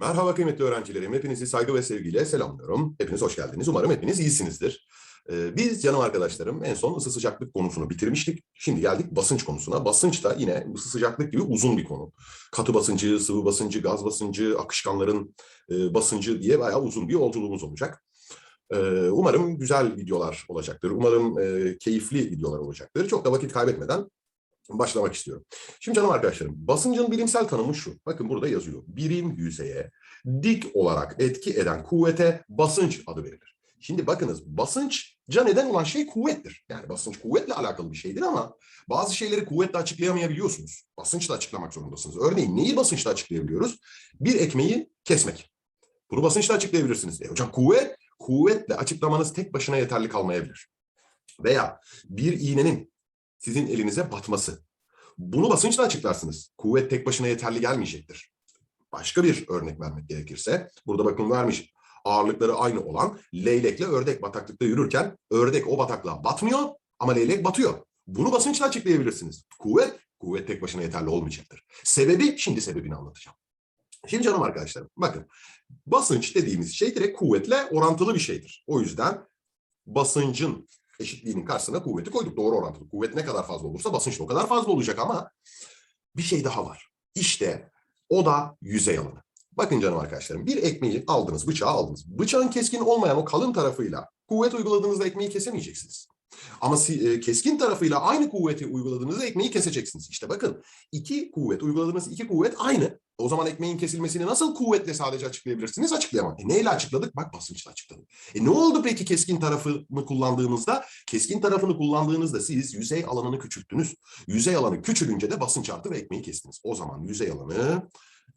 Merhaba kıymetli öğrencilerim. Hepinizi saygı ve sevgiyle selamlıyorum. Hepiniz hoş geldiniz. Umarım hepiniz iyisinizdir. Ee, biz canım arkadaşlarım en son ısı sıcaklık konusunu bitirmiştik. Şimdi geldik basınç konusuna. Basınç da yine ısı sıcaklık gibi uzun bir konu. Katı basıncı, sıvı basıncı, gaz basıncı, akışkanların e, basıncı diye bayağı uzun bir yolculuğumuz olacak. Ee, umarım güzel videolar olacaktır. Umarım e, keyifli videolar olacaktır. Çok da vakit kaybetmeden başlamak istiyorum. Şimdi canım arkadaşlarım, basıncın bilimsel tanımı şu. Bakın burada yazıyor. Birim yüzeye dik olarak etki eden kuvvete basınç adı verilir. Şimdi bakınız basınçca neden olan şey kuvvettir. Yani basınç kuvvetle alakalı bir şeydir ama bazı şeyleri kuvvetle açıklayamayabiliyorsunuz. Basınçla açıklamak zorundasınız. Örneğin neyi basınçla açıklayabiliyoruz? Bir ekmeği kesmek. Bunu basınçla açıklayabilirsiniz. E hocam kuvvet, kuvvetle açıklamanız tek başına yeterli kalmayabilir. Veya bir iğnenin sizin elinize batması. Bunu basınçla açıklarsınız. Kuvvet tek başına yeterli gelmeyecektir. Başka bir örnek vermek gerekirse, burada bakın vermiş ağırlıkları aynı olan leylekle ördek bataklıkta yürürken ördek o bataklığa batmıyor ama leylek batıyor. Bunu basınçla açıklayabilirsiniz. Kuvvet, kuvvet tek başına yeterli olmayacaktır. Sebebi, şimdi sebebini anlatacağım. Şimdi canım arkadaşlarım, bakın basınç dediğimiz şey direkt kuvvetle orantılı bir şeydir. O yüzden basıncın eşitliğinin karşısına kuvveti koyduk. Doğru orantılı. Kuvvet ne kadar fazla olursa basınç o kadar fazla olacak ama bir şey daha var. İşte o da yüzey alanı. Bakın canım arkadaşlarım bir ekmeği aldınız, bıçağı aldınız. Bıçağın keskin olmayan o kalın tarafıyla kuvvet uyguladığınızda ekmeği kesemeyeceksiniz. Ama e, keskin tarafıyla aynı kuvveti uyguladığınızda ekmeği keseceksiniz. İşte bakın iki kuvvet, uyguladığınız iki kuvvet aynı. O zaman ekmeğin kesilmesini nasıl kuvvetle sadece açıklayabilirsiniz? Açıklayamam. E neyle açıkladık? Bak basınçla açıkladık. E ne oldu peki keskin tarafını kullandığımızda? Keskin tarafını kullandığınızda siz yüzey alanını küçülttünüz. Yüzey alanı küçülünce de basınç arttı ve ekmeği kestiniz. O zaman yüzey alanı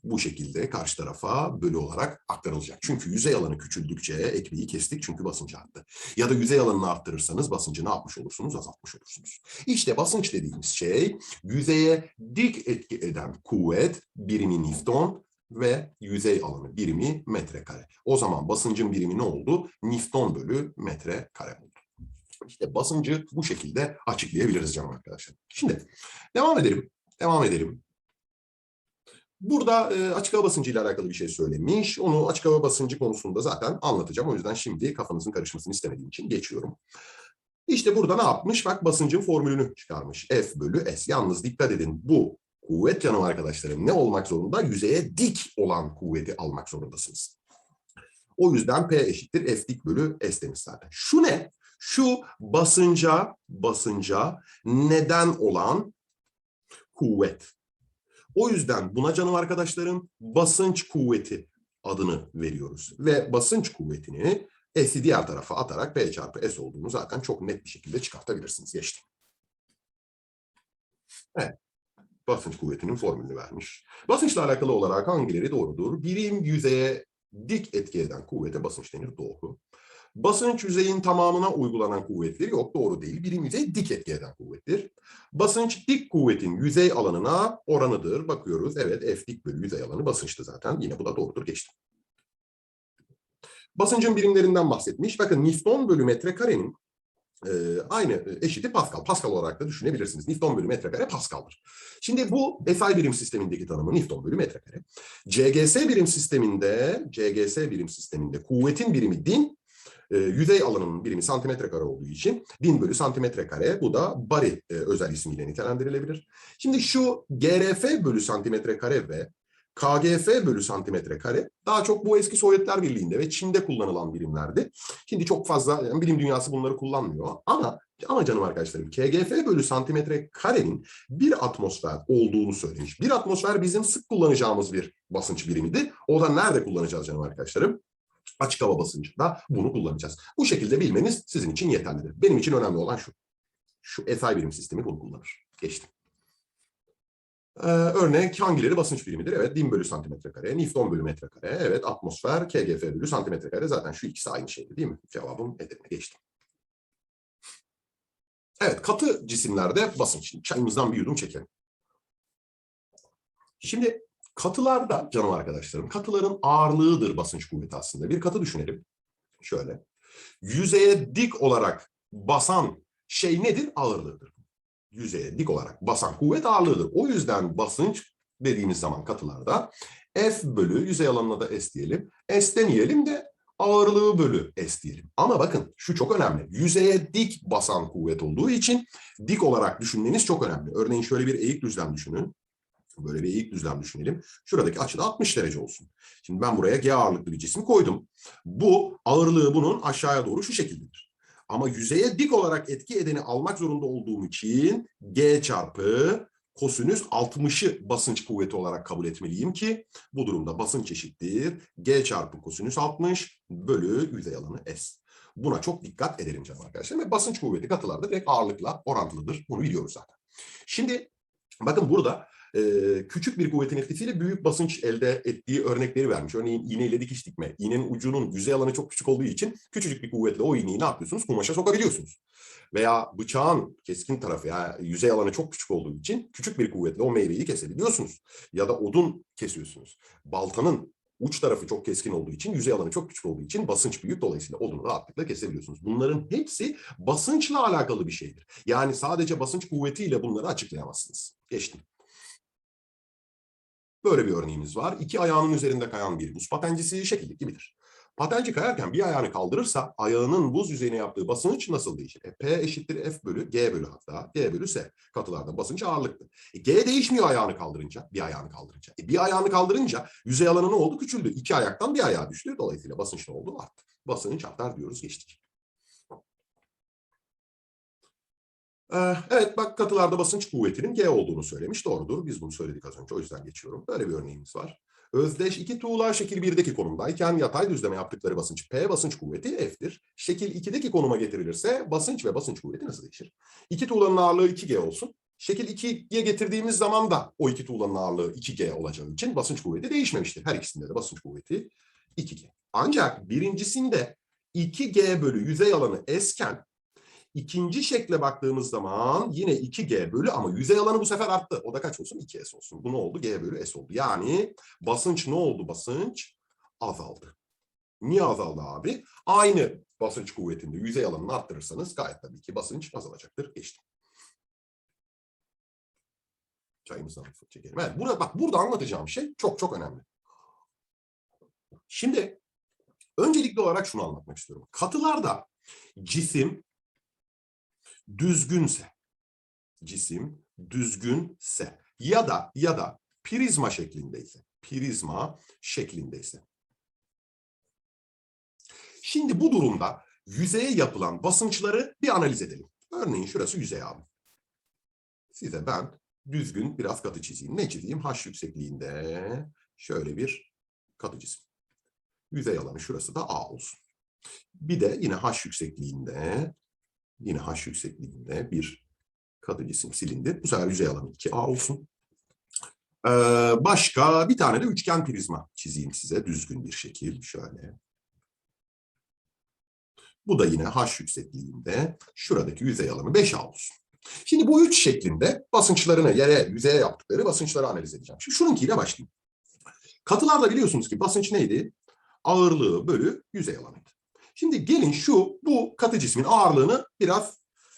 bu şekilde karşı tarafa bölü olarak aktarılacak. Çünkü yüzey alanı küçüldükçe ekmeği kestik çünkü basınç arttı. Ya da yüzey alanını arttırırsanız basıncı ne yapmış olursunuz? Azaltmış olursunuz. İşte basınç dediğimiz şey yüzeye dik etki eden kuvvet birimi Newton ve yüzey alanı birimi metrekare. O zaman basıncın birimi ne oldu? Newton bölü metrekare oldu. İşte basıncı bu şekilde açıklayabiliriz canım arkadaşlar. Şimdi devam edelim. Devam edelim. Burada e, açık hava basıncı ile alakalı bir şey söylemiş. Onu açık hava basıncı konusunda zaten anlatacağım. O yüzden şimdi kafanızın karışmasını istemediğim için geçiyorum. İşte burada ne yapmış? Bak basıncın formülünü çıkarmış. F bölü S. Yalnız dikkat edin bu kuvvet canım arkadaşlarım ne olmak zorunda? Yüzeye dik olan kuvveti almak zorundasınız. O yüzden P eşittir F dik bölü S demiş zaten. Şu ne? Şu basınca, basınca neden olan kuvvet. O yüzden buna canım arkadaşlarım basınç kuvveti adını veriyoruz. Ve basınç kuvvetini S'i diğer tarafa atarak P çarpı S olduğunu zaten çok net bir şekilde çıkartabilirsiniz. Geçtim. Evet. Basınç kuvvetinin formülünü vermiş. Basınçla alakalı olarak hangileri doğrudur? Birim yüzeye dik etki eden kuvvete basınç denir. Doğru. Basınç yüzeyin tamamına uygulanan kuvvetleri yok doğru değil. Birim yüzey dik etki eden kuvvettir. Basınç dik kuvvetin yüzey alanına oranıdır. Bakıyoruz evet F dik bölü yüzey alanı basınçtı zaten. Yine bu da doğrudur geçtim. Basıncın birimlerinden bahsetmiş. Bakın Newton bölü metrekarenin e, aynı eşiti Pascal. Pascal olarak da düşünebilirsiniz. Newton bölü metrekare Pascal'dır. Şimdi bu SI birim sistemindeki tanımı Newton bölü metrekare. CGS birim sisteminde CGS birim sisteminde kuvvetin birimi din, e, yüzey alanının birimi santimetre kare olduğu için din bölü santimetre kare bu da bari e, özel ismiyle nitelendirilebilir. Şimdi şu GRF bölü santimetre kare ve KGF bölü santimetre kare daha çok bu eski Sovyetler Birliği'nde ve Çin'de kullanılan birimlerdi. Şimdi çok fazla yani bilim dünyası bunları kullanmıyor ama ama canım arkadaşlarım KGF bölü santimetre karenin bir atmosfer olduğunu söylemiş. Bir atmosfer bizim sık kullanacağımız bir basınç birimidir. O da nerede kullanacağız canım arkadaşlarım? Açık hava basıncında bunu kullanacağız. Bu şekilde bilmeniz sizin için yeterlidir. Benim için önemli olan şu. Şu SI birim sistemi bunu kullanır. Geçtim. Ee, örnek hangileri basınç birimidir? Evet, din bölü santimetre kare, Newton bölü metrekare. Evet, atmosfer, KGF bölü santimetre kare. Zaten şu ikisi aynı şeydi değil mi? Cevabım Edirne. Geçtim. Evet, katı cisimlerde basınç. Çayımızdan bir yudum çekelim. Şimdi Katılarda canım arkadaşlarım, katıların ağırlığıdır basınç kuvveti aslında. Bir katı düşünelim. Şöyle. Yüzeye dik olarak basan şey nedir? Ağırlığıdır. Yüzeye dik olarak basan kuvvet ağırlığıdır. O yüzden basınç dediğimiz zaman katılarda F bölü yüzey alanına da S diyelim. S demeyelim de ağırlığı bölü S diyelim. Ama bakın şu çok önemli. Yüzeye dik basan kuvvet olduğu için dik olarak düşünmeniz çok önemli. Örneğin şöyle bir eğik düzlem düşünün. Böyle bir eğik düzlem düşünelim. Şuradaki açı da 60 derece olsun. Şimdi ben buraya G ağırlıklı bir cisim koydum. Bu ağırlığı bunun aşağıya doğru şu şekildedir. Ama yüzeye dik olarak etki edeni almak zorunda olduğum için G çarpı kosinüs 60'ı basınç kuvveti olarak kabul etmeliyim ki bu durumda basınç eşittir. G çarpı kosinüs 60 bölü yüzey alanı S. Buna çok dikkat edelim canım arkadaşlar. Ve basınç kuvveti katılarda direkt ağırlıkla orantılıdır. Bunu biliyoruz zaten. Şimdi bakın burada e, küçük bir kuvvetin etkisiyle büyük basınç elde ettiği örnekleri vermiş. Örneğin iğneyle dikiş dikme. İğnenin ucunun yüzey alanı çok küçük olduğu için küçücük bir kuvvetle o iğneyi ne yapıyorsunuz? Kumaşa sokabiliyorsunuz. Veya bıçağın keskin tarafı yani yüzey alanı çok küçük olduğu için küçük bir kuvvetle o meyveyi kesebiliyorsunuz. Ya da odun kesiyorsunuz. Baltanın uç tarafı çok keskin olduğu için, yüzey alanı çok küçük olduğu için basınç büyük. Dolayısıyla odunu rahatlıkla kesebiliyorsunuz. Bunların hepsi basınçla alakalı bir şeydir. Yani sadece basınç kuvvetiyle bunları açıklayamazsınız. Geçtim. Böyle bir örneğimiz var. İki ayağının üzerinde kayan bir buz patencisi şekillik gibidir. Patenci kayarken bir ayağını kaldırırsa ayağının buz yüzeyine yaptığı basınç nasıl değişir? E, P eşittir F bölü G bölü hatta G bölü S. Katılarda basınç ağırlıktır. E, G değişmiyor ayağını kaldırınca, bir ayağını kaldırınca. E, bir ayağını kaldırınca yüzey alanı ne oldu? Küçüldü. İki ayaktan bir ayağa düştü. Dolayısıyla basınç ne oldu? Arttı. Basınç artar diyoruz geçtik. Ee, Evet bak katılarda basınç kuvvetinin G olduğunu söylemiş. Doğrudur. Biz bunu söyledik az önce. O yüzden geçiyorum. Böyle bir örneğimiz var. Özdeş iki tuğla şekil 1'deki konumdayken yatay düzleme yaptıkları basınç P basınç kuvveti F'tir. Şekil 2'deki konuma getirilirse basınç ve basınç kuvveti nasıl değişir? İki tuğlanın ağırlığı 2G olsun. Şekil 2'ye getirdiğimiz zaman da o iki tuğlanın ağırlığı 2G olacağı için basınç kuvveti değişmemiştir. Her ikisinde de basınç kuvveti 2G. Ancak birincisinde 2G bölü yüzey alanı S'ken İkinci şekle baktığımız zaman yine 2G bölü ama yüzey alanı bu sefer arttı. O da kaç olsun? 2S olsun. Bu ne oldu? G bölü S oldu. Yani basınç ne oldu? Basınç azaldı. Niye azaldı abi? Aynı basınç kuvvetinde yüzey alanını arttırırsanız gayet tabii ki basınç azalacaktır. Geçtim. Çayımızdan çekelim. Evet, burada, bak burada anlatacağım şey çok çok önemli. Şimdi öncelikli olarak şunu anlatmak istiyorum. Katılarda cisim düzgünse, cisim düzgünse ya da ya da prizma şeklindeyse, prizma şeklindeyse. Şimdi bu durumda yüzeye yapılan basınçları bir analiz edelim. Örneğin şurası yüzey abi. Size ben düzgün biraz katı çizeyim. Ne çizeyim? H yüksekliğinde şöyle bir katı cisim. Yüzey alanı şurası da A olsun. Bir de yine H yüksekliğinde yine H yüksekliğinde bir katı cisim silindir. Bu sefer yüzey alanı 2A olsun. Ee, başka bir tane de üçgen prizma çizeyim size düzgün bir şekil. Şöyle. Bu da yine H yüksekliğinde şuradaki yüzey alanı 5A olsun. Şimdi bu üç şeklinde basınçlarını yere, yüzeye yaptıkları basınçları analiz edeceğim. Şimdi şununkiyle başlayayım. Katılarda biliyorsunuz ki basınç neydi? Ağırlığı bölü yüzey alanıydı. Şimdi gelin şu bu katı cismin ağırlığını biraz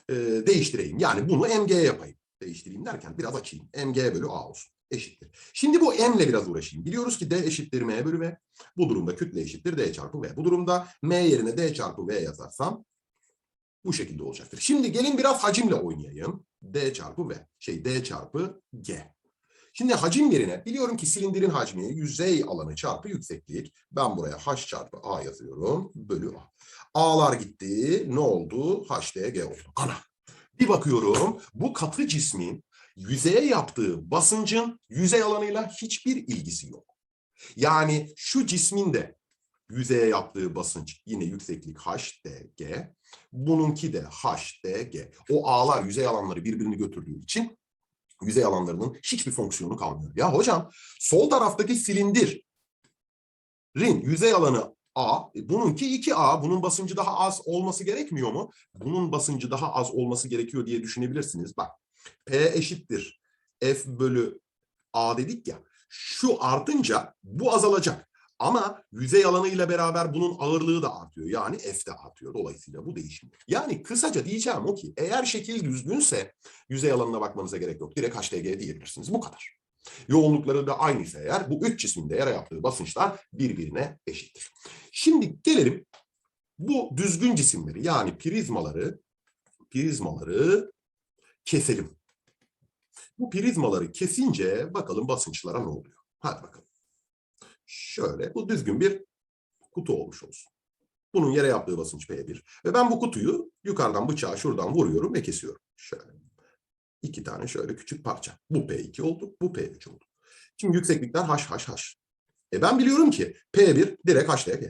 e, değiştireyim. Yani bunu mg yapayım. Değiştireyim derken biraz açayım. mg bölü a olsun. Eşittir. Şimdi bu m ile biraz uğraşayım. Biliyoruz ki d eşittir m bölü v. Bu durumda kütle eşittir d çarpı v. Bu durumda m yerine d çarpı v yazarsam bu şekilde olacaktır. Şimdi gelin biraz hacimle oynayayım. d çarpı v. Şey d çarpı g. Şimdi hacim yerine biliyorum ki silindirin hacmi yüzey alanı çarpı yükseklik. Ben buraya h çarpı a yazıyorum. Bölü a. A'lar gitti. Ne oldu? h d oldu. Ana. Bir bakıyorum bu katı cismin yüzeye yaptığı basıncın yüzey alanıyla hiçbir ilgisi yok. Yani şu cismin de yüzeye yaptığı basınç yine yükseklik HDG. Bununki de HDG. O A'lar yüzey alanları birbirini götürdüğü için yüzey alanlarının hiçbir fonksiyonu kalmıyor. Ya hocam sol taraftaki silindirin yüzey alanı A, e, bununki 2A, bunun basıncı daha az olması gerekmiyor mu? Bunun basıncı daha az olması gerekiyor diye düşünebilirsiniz. Bak P eşittir F bölü A dedik ya, şu artınca bu azalacak. Ama yüzey alanı ile beraber bunun ağırlığı da artıyor. Yani F de artıyor. Dolayısıyla bu değişmiyor. Yani kısaca diyeceğim o ki eğer şekil düzgünse yüzey alanına bakmanıza gerek yok. Direkt HDG diyebilirsiniz. Bu kadar. Yoğunlukları da aynıysa eğer bu üç cismin de yere yaptığı basınçlar birbirine eşittir. Şimdi gelelim bu düzgün cisimleri yani prizmaları prizmaları keselim. Bu prizmaları kesince bakalım basınçlara ne oluyor? Hadi bakalım. Şöyle bu düzgün bir kutu olmuş olsun. Bunun yere yaptığı basınç P1. Ve ben bu kutuyu yukarıdan bıçağı şuradan vuruyorum ve kesiyorum. Şöyle. İki tane şöyle küçük parça. Bu P2 oldu, bu P3 oldu. Şimdi yükseklikler H, H, H. E ben biliyorum ki P1 direkt HDG.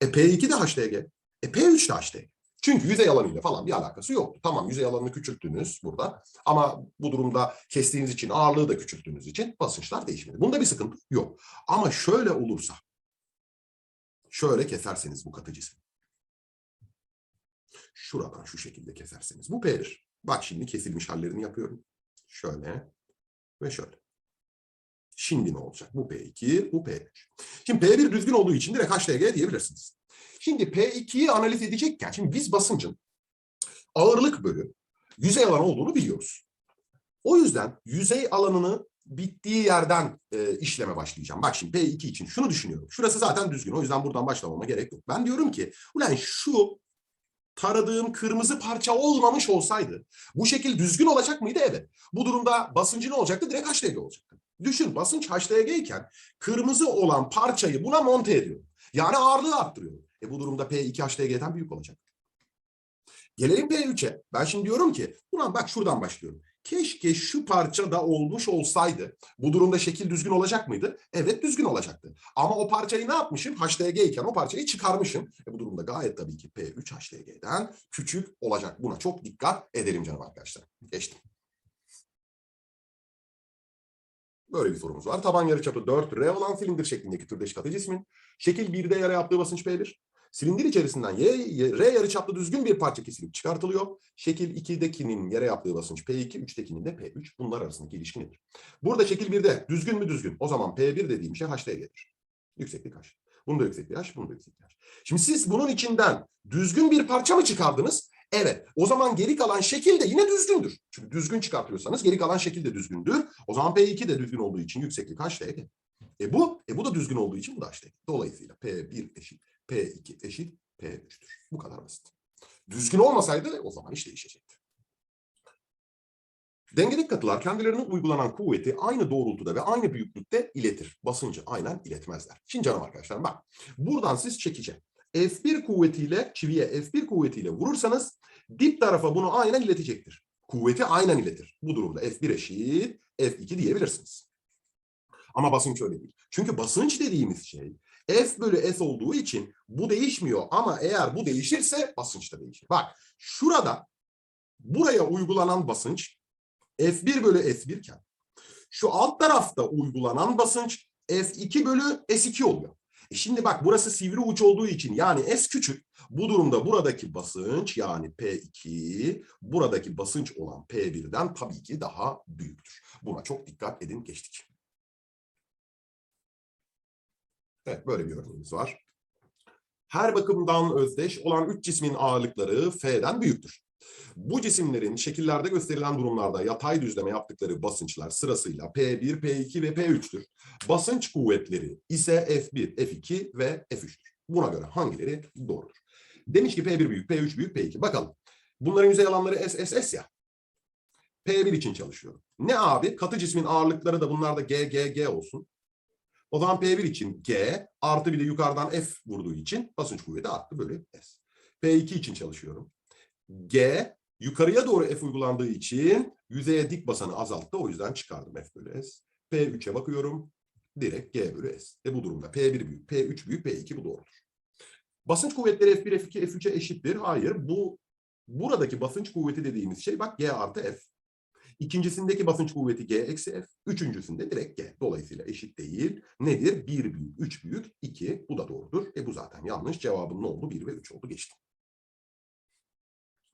E P2 de HDG. E P3 de HDG. Çünkü yüzey alanıyla falan bir alakası yoktu. Tamam yüzey alanını küçülttünüz burada. Ama bu durumda kestiğiniz için ağırlığı da küçülttüğünüz için basınçlar değişmedi. Bunda bir sıkıntı yok. Ama şöyle olursa şöyle keserseniz bu katı cismi. Şuradan şu şekilde keserseniz. Bu P1. Bak şimdi kesilmiş hallerini yapıyorum. Şöyle ve şöyle. Şimdi ne olacak? Bu P2, bu P3. Şimdi P1 düzgün olduğu için direkt HDG diyebilirsiniz. Şimdi P2'yi analiz edecekken, şimdi biz basıncın ağırlık bölü yüzey alanı olduğunu biliyoruz. O yüzden yüzey alanını bittiği yerden e, işleme başlayacağım. Bak şimdi P2 için şunu düşünüyorum. Şurası zaten düzgün. O yüzden buradan başlamama gerek yok. Ben diyorum ki ulan şu taradığım kırmızı parça olmamış olsaydı bu şekil düzgün olacak mıydı? Evet. Bu durumda basıncı ne olacaktı? Direkt HDG olacaktı. Düşün basınç HDG iken kırmızı olan parçayı buna monte ediyorum. Yani ağırlığı arttırıyorum. E bu durumda P2 HDG'den büyük olacak. Gelelim P3'e. Ben şimdi diyorum ki ulan bak şuradan başlıyorum. Keşke şu parça da olmuş olsaydı. Bu durumda şekil düzgün olacak mıydı? Evet düzgün olacaktı. Ama o parçayı ne yapmışım? HDG iken o parçayı çıkarmışım. E bu durumda gayet tabii ki P3 HDG'den küçük olacak. Buna çok dikkat edelim canım arkadaşlar. Geçtim. Böyle bir sorumuz var. Taban yarıçapı 4 R olan silindir şeklindeki türdeş katı cismin şekil 1'de yere yaptığı basınç P1. Silindir içerisinden Y, R yarıçaplı düzgün bir parça kesilip çıkartılıyor. Şekil 2'dekinin yere yaptığı basınç P2, 3'tekinin de P3. Bunlar arasındaki ilişki nedir? Burada şekil 1'de düzgün mü düzgün? O zaman P1 dediğim şey HDG'dir. Yükseklik H. Bunun da yüksekliği H, bunun da yüksekliği H. Şimdi siz bunun içinden düzgün bir parça mı çıkardınız? Evet. O zaman geri kalan şekil de yine düzgündür. Çünkü düzgün çıkartıyorsanız geri kalan şekil de düzgündür. O zaman P2 de düzgün olduğu için yükseklik HDG. E bu, e bu da düzgün olduğu için bu da HDG. Dolayısıyla P1 eşit, P2 eşit, P3'tür. Bu kadar basit. Düzgün olmasaydı o zaman iş değişecekti. Dengedeki katılar kendilerine uygulanan kuvveti aynı doğrultuda ve aynı büyüklükte iletir. Basıncı aynen iletmezler. Şimdi canım arkadaşlar bak. Buradan siz çekice F1 kuvvetiyle çiviye F1 kuvvetiyle vurursanız dip tarafa bunu aynen iletecektir. Kuvveti aynen iletir. Bu durumda F1 eşit F2 diyebilirsiniz. Ama basınç öyle değil. Çünkü basınç dediğimiz şey F bölü S olduğu için bu değişmiyor. Ama eğer bu değişirse basınç da değişir. Bak şurada buraya uygulanan basınç F1 bölü S1 iken şu alt tarafta uygulanan basınç F2 bölü S2 oluyor. E şimdi bak burası sivri uç olduğu için yani S küçük. Bu durumda buradaki basınç yani P2 buradaki basınç olan P1'den tabii ki daha büyüktür. Buna çok dikkat edin geçtik. Evet böyle bir örneğimiz var. Her bakımdan özdeş olan üç cismin ağırlıkları F'den büyüktür. Bu cisimlerin şekillerde gösterilen durumlarda yatay düzleme yaptıkları basınçlar sırasıyla P1, P2 ve P3'tür. Basınç kuvvetleri ise F1, F2 ve F3'tür. Buna göre hangileri doğrudur? Demiş ki P1 büyük, P3 büyük, P2. Bakalım. Bunların yüzey alanları S, S, S ya. P1 için çalışıyorum. Ne abi? Katı cismin ağırlıkları da bunlar da G, G, G olsun. O zaman P1 için G artı bir de yukarıdan F vurduğu için basınç kuvveti arttı bölü S. P2 için çalışıyorum. G yukarıya doğru F uygulandığı için yüzeye dik basanı azalttı. O yüzden çıkardım F bölü S. P3'e bakıyorum. Direkt G bölü S. E bu durumda P1 büyük, P3 büyük, P2 bu doğrudur. Basınç kuvvetleri F1, F2, F3'e eşittir. Hayır. Bu buradaki basınç kuvveti dediğimiz şey bak G artı F. İkincisindeki basınç kuvveti G eksi F. Üçüncüsünde direkt G. Dolayısıyla eşit değil. Nedir? 1 büyük, 3 büyük, 2. Bu da doğrudur. E bu zaten yanlış. Cevabım ne oldu? 1 ve 3 oldu. Geçtim.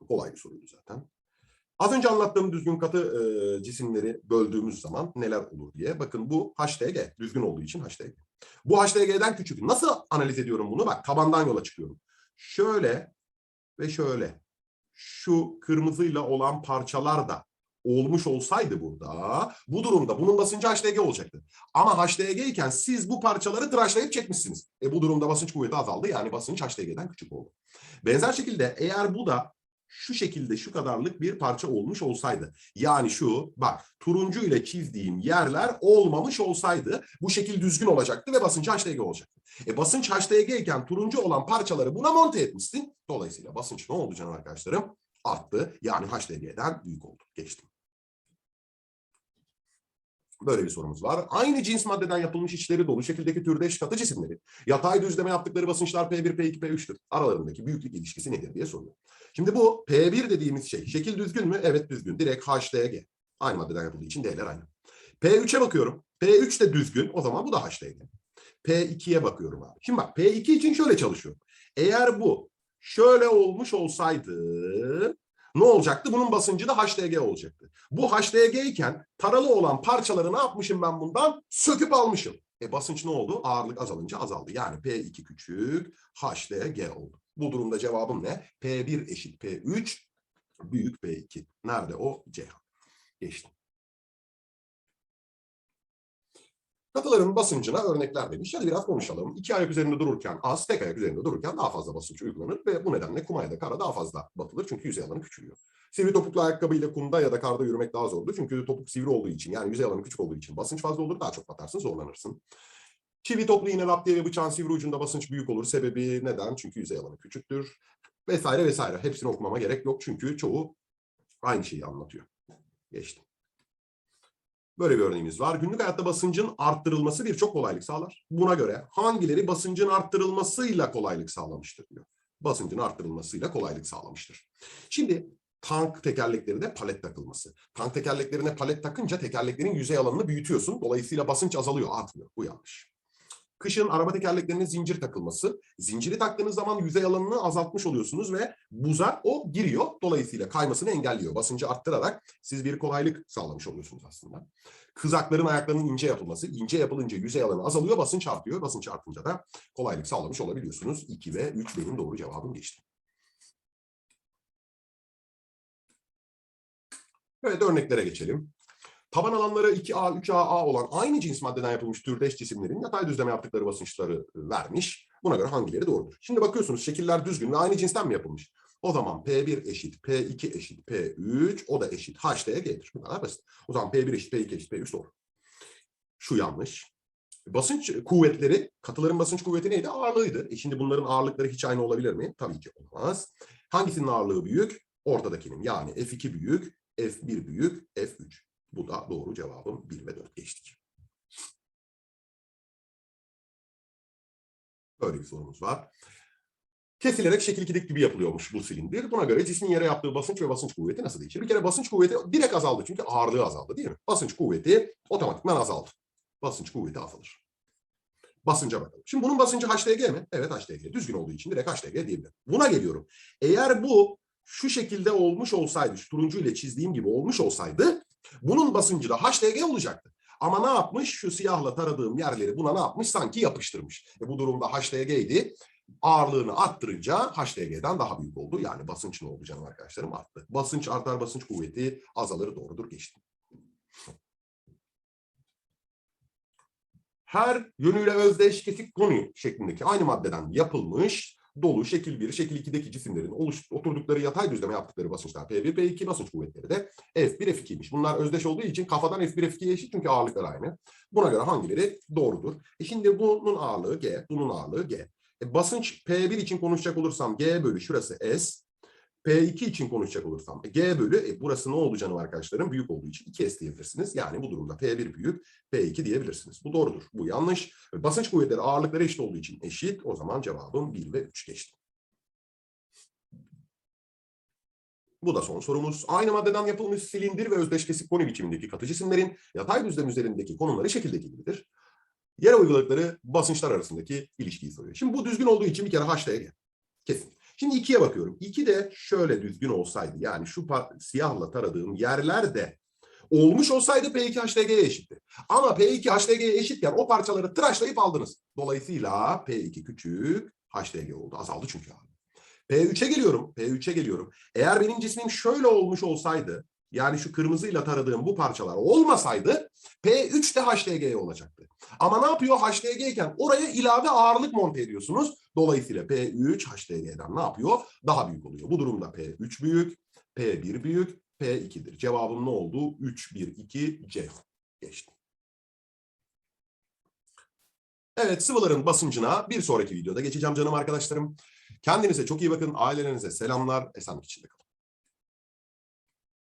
Kolay bir soruydu zaten. Az önce anlattığım düzgün katı e, cisimleri böldüğümüz zaman neler olur diye. Bakın bu HDG. Düzgün olduğu için HDG. Bu HDG'den küçük. Nasıl analiz ediyorum bunu? Bak tabandan yola çıkıyorum. Şöyle ve şöyle. Şu kırmızıyla olan parçalar da olmuş olsaydı burada bu durumda bunun basıncı HDG olacaktı. Ama HDG iken siz bu parçaları tıraşlayıp çekmişsiniz. E bu durumda basınç kuvveti azaldı yani basınç HDG'den küçük oldu. Benzer şekilde eğer bu da şu şekilde şu kadarlık bir parça olmuş olsaydı. Yani şu bak turuncu ile çizdiğim yerler olmamış olsaydı bu şekil düzgün olacaktı ve basınç HDG olacaktı. E basınç HDG iken turuncu olan parçaları buna monte etmişsin. Dolayısıyla basınç ne oldu canım arkadaşlarım? Arttı. Yani HDG'den büyük oldu. Geçtim. Böyle bir sorumuz var. Aynı cins maddeden yapılmış içleri dolu şekildeki türdeş katı cisimleri yatay düzleme yaptıkları basınçlar P1, P2, P3'tür. Aralarındaki büyüklük ilişkisi nedir diye soruyor. Şimdi bu P1 dediğimiz şey şekil düzgün mü? Evet düzgün. Direkt HDG. Aynı maddeden yapıldığı için değerler aynı. P3'e bakıyorum. P3 de düzgün. O zaman bu da HDG. P2'ye bakıyorum abi. Şimdi bak P2 için şöyle çalışıyor. Eğer bu şöyle olmuş olsaydı ne olacaktı? Bunun basıncı da HDG olacaktı. Bu HDG iken taralı olan parçaları ne yapmışım ben bundan? Söküp almışım. E basınç ne oldu? Ağırlık azalınca azaldı. Yani P2 küçük, HDG oldu. Bu durumda cevabım ne? P1 eşit P3 büyük P2. Nerede o? Ceyhan. Geçtim. Katıların basıncına örnekler demiş. Hadi biraz konuşalım. İki ayak üzerinde dururken az, tek ayak üzerinde dururken daha fazla basınç uygulanır ve bu nedenle kuma ya da kara daha fazla batılır çünkü yüzey alanı küçülüyor. Sivri topuklu ayakkabıyla kumda ya da karda yürümek daha zordur çünkü topuk sivri olduğu için yani yüzey alanı küçük olduğu için basınç fazla olur daha çok batarsın zorlanırsın. Çivi toplu iğne raptiye ve bıçağın sivri ucunda basınç büyük olur. Sebebi neden? Çünkü yüzey alanı küçüktür. Vesaire vesaire. Hepsini okumama gerek yok çünkü çoğu aynı şeyi anlatıyor. Geçtim. Böyle bir örneğimiz var. Günlük hayatta basıncın arttırılması birçok kolaylık sağlar. Buna göre hangileri basıncın arttırılmasıyla kolaylık sağlamıştır diyor. Basıncın arttırılmasıyla kolaylık sağlamıştır. Şimdi tank tekerleklerine palet takılması. Tank tekerleklerine palet takınca tekerleklerin yüzey alanını büyütüyorsun. Dolayısıyla basınç azalıyor, artmıyor. Bu yanlış. Kışın araba tekerleklerine zincir takılması. Zinciri taktığınız zaman yüzey alanını azaltmış oluyorsunuz ve buza o giriyor. Dolayısıyla kaymasını engelliyor. Basıncı arttırarak siz bir kolaylık sağlamış oluyorsunuz aslında. Kızakların ayaklarının ince yapılması. ince yapılınca yüzey alanı azalıyor, basınç artıyor. Basınç artınca da kolaylık sağlamış olabiliyorsunuz. 2 ve 3 benim doğru cevabım geçti. Evet örneklere geçelim. Taban alanları 2A, 3AA olan aynı cins maddeden yapılmış türdeş cisimlerin yatay düzleme yaptıkları basınçları vermiş. Buna göre hangileri doğrudur? Şimdi bakıyorsunuz şekiller düzgün ve aynı cinsten mi yapılmış? O zaman P1 eşit, P2 eşit, P3 o da eşit HDG'dir. Bu kadar basit. O zaman P1 eşit, P2 eşit, P3 doğru. Şu yanlış. Basınç kuvvetleri, katıların basınç kuvveti neydi? Ağırlığıydı. E şimdi bunların ağırlıkları hiç aynı olabilir mi? Tabii ki olmaz. Hangisinin ağırlığı büyük? Ortadakinin. Yani F2 büyük, F1 büyük, F3. Bu da doğru cevabım 1 ve 4 geçtik. Böyle bir sorumuz var. Kesilerek şekil 2'deki gibi yapılıyormuş bu silindir. Buna göre cismin yere yaptığı basınç ve basınç kuvveti nasıl değişir? Bir kere basınç kuvveti direkt azaldı çünkü ağırlığı azaldı değil mi? Basınç kuvveti otomatikman azaldı. Basınç kuvveti azalır. Basınca bakalım. Şimdi bunun basıncı HDG mi? Evet HDG. Düzgün olduğu için direkt HDG diyebilirim. Buna geliyorum. Eğer bu şu şekilde olmuş olsaydı, şu turuncu ile çizdiğim gibi olmuş olsaydı bunun basıncı da HDG olacaktı. Ama ne yapmış? Şu siyahla taradığım yerleri buna ne yapmış? Sanki yapıştırmış. E bu durumda HDG idi. Ağırlığını arttırınca HDG'den daha büyük oldu. Yani basınç ne oldu canım arkadaşlarım? Arttı. Basınç artar, basınç kuvveti azalır. Doğrudur. Geçtim. Her yönüyle özdeş kesik konu şeklindeki aynı maddeden yapılmış dolu şekil 1, şekil 2'deki cisimlerin oluş, oturdukları yatay düzleme yaptıkları basınçlar P1, P2 basınç kuvvetleri de F1, F2'ymiş. Bunlar özdeş olduğu için kafadan F1, F2'ye eşit çünkü ağırlıklar aynı. Buna göre hangileri doğrudur? E şimdi bunun ağırlığı G, bunun ağırlığı G. E basınç P1 için konuşacak olursam G bölü şurası S. P2 için konuşacak olursam G bölü e burası ne oldu canım arkadaşlarım? Büyük olduğu için 2S diyebilirsiniz. Yani bu durumda P1 büyük, P2 diyebilirsiniz. Bu doğrudur. Bu yanlış. Basınç kuvvetleri ağırlıkları eşit olduğu için eşit. O zaman cevabım 1 ve 3 geçti. Bu da son sorumuz. Aynı maddeden yapılmış silindir ve özdeş kesik koni biçimindeki katı cisimlerin yatay düzlem üzerindeki konumları şekildeki gibidir. Yere uyguladıkları basınçlar arasındaki ilişkiyi soruyor. Şimdi bu düzgün olduğu için bir kere HDG. Kesin. Şimdi 2'ye bakıyorum. 2 de şöyle düzgün olsaydı yani şu siyahla taradığım yerler de olmuş olsaydı P2 HDG'ye eşitti. Ama P2 HDG'ye eşitken o parçaları tıraşlayıp aldınız. Dolayısıyla P2 küçük HDG oldu. Azaldı çünkü abi. P3'e geliyorum. P3'e geliyorum. Eğer benim cismim şöyle olmuş olsaydı yani şu kırmızıyla taradığım bu parçalar olmasaydı P3 de HDG olacaktı. Ama ne yapıyor HDG iken oraya ilave ağırlık monte ediyorsunuz. Dolayısıyla P3 HDG'den ne yapıyor? Daha büyük oluyor. Bu durumda P3 büyük, P1 büyük, P2'dir. Cevabım ne oldu? 3, 1, 2, C. Geçti. Evet sıvıların basıncına bir sonraki videoda geçeceğim canım arkadaşlarım. Kendinize çok iyi bakın. Ailelerinize selamlar. Esenlik içinde kalın.